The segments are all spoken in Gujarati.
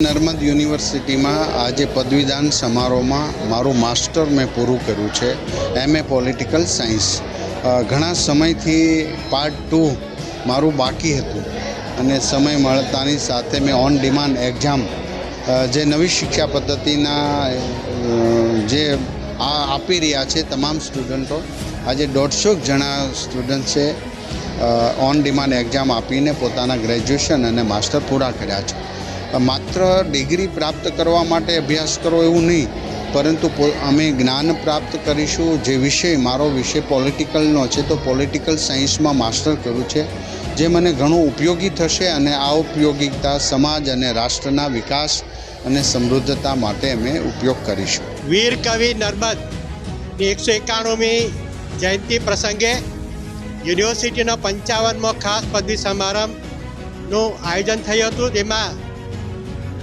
નર્મદ યુનિવર્સિટીમાં આજે પદવીદાન સમારોહમાં મારું માસ્ટર મેં પૂરું કર્યું છે એમએ પોલિટિકલ સાયન્સ. ઘણા સમયથી પાર્ટ ટુ મારું બાકી હતું અને સમય મળતાની સાથે મેં ઓન ડિમાન્ડ એક્ઝામ જે નવી શિક્ષા પદ્ધતિના જે આ આપી રહ્યા છે તમામ સ્ટુડન્ટો આજે દોઢસો જણા સ્ટુડન્ટ છે ઓન ડિમાન્ડ એક્ઝામ આપીને પોતાના ગ્રેજ્યુએશન અને માસ્ટર પૂરા કર્યા છે. માત્ર ડિગ્રી પ્રાપ્ત કરવા માટે અભ્યાસ કરો એવું નહીં, પરંતુ અમે જ્ઞાન પ્રાપ્ત કરીશું જે વિષય, મારો વિષય પોલિટિકલનો છે, તો પોલિટિકલ સાયન્સમાં માસ્ટર કર્યું છે, જે મને ઘણું ઉપયોગી થશે અને આ ઉપયોગિતા સમાજ અને રાષ્ટ્રના વિકાસ અને સમૃદ્ધતા માટે અમે ઉપયોગ કરીશું. વીર કવિ નર્મદ, એકસો એકાણુંમી જયંતિ પ્રસંગે યુનિવર્સિટીનો પંચાવનમો ખાસ પદવી સમારંભનું આયોજન થયું હતું તેમાં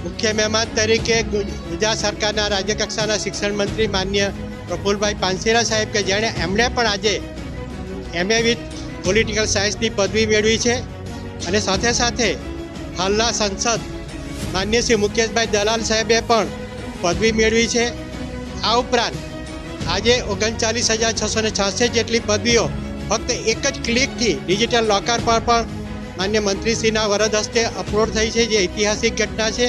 મુખ્ય મહેમાન તરીકે ગુજરાત સરકારના રાજ્ય કક્ષાના શિક્ષણ મંત્રી માન્ય પ્રફુલભાઈ પાનસેરા સાહેબ કે જેણે એમણે પણ આજે એમએ વિથ પોલિટિકલ સાયન્સની પદવી મેળવી છે. અને સાથે સાથે હાલના સંસદ માન્ય શ્રી મુકેશભાઈ દલાલ સાહેબે પણ પદવી મેળવી છે. આ ઉપરાંત આજે ઓગણચાલીસ હજાર છસો ને છાસઠ જેટલી પદવીઓ ફક્ત એક જ ક્લિકથી ડિજિટલ લોકર પર પણ માન્ય મંત્રીશ્રીના વરદ હસ્તે અપલોડ થઈ છે, જે ઐતિહાસિક ઘટના છે.